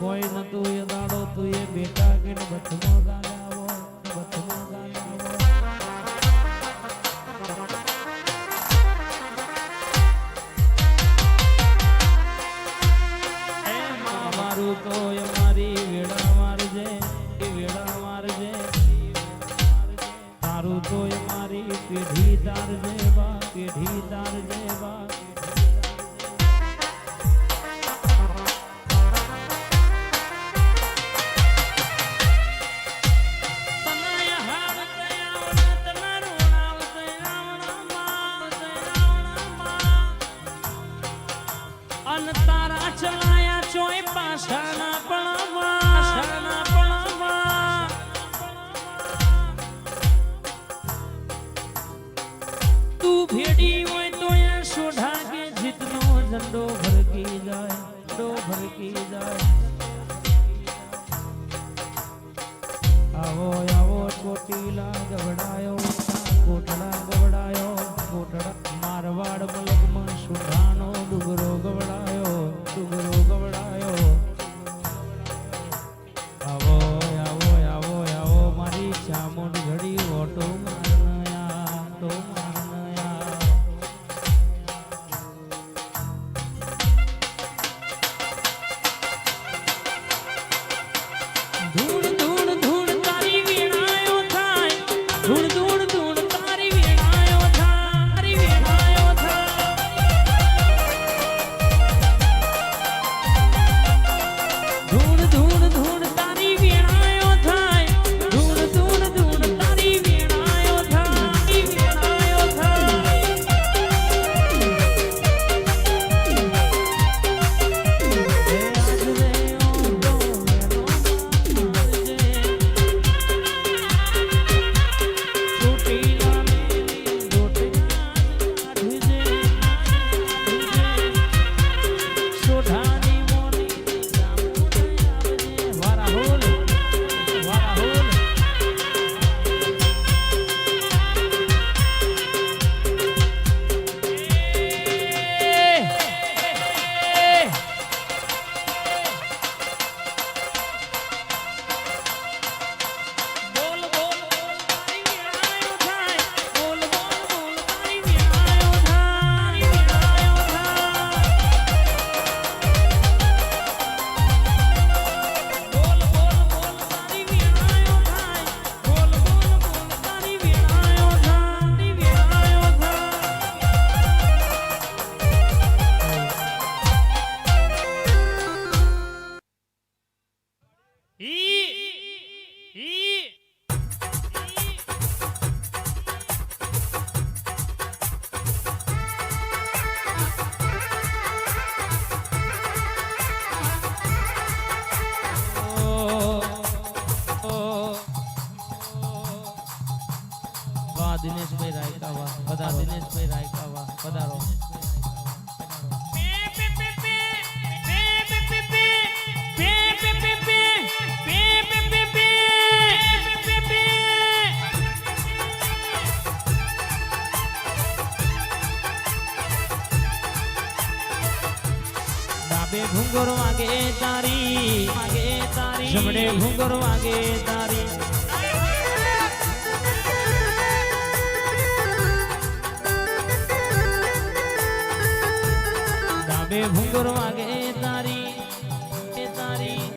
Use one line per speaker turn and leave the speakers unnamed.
કોઈ નતું એ દાડો, તું એ બેટા કે બથમો ગાલાવો બથમો ગાલાવો એ મારું તો એ મારી વેડા મારજે એ વેડા મારજે તારું તો એ મારી પેઢી તારજે બા પેઢી તારજે બા. ભેડી હોય તો યા સોઢા કે જીતનો ઝંડો ભરકી જાય ઝંડો ભરકી જાય. Doo -doo -doo. ઈ ઈ દિનેશભાઈ રાયકા વાહ પધારો દિનેશભાઈ રાયકા વાહ પધારો ઘુંઘરો વાગે તારી વાગે તારી જમણે ઘુંઘરો વાગે તારી. ડાબે ઘુંઘરો વાગે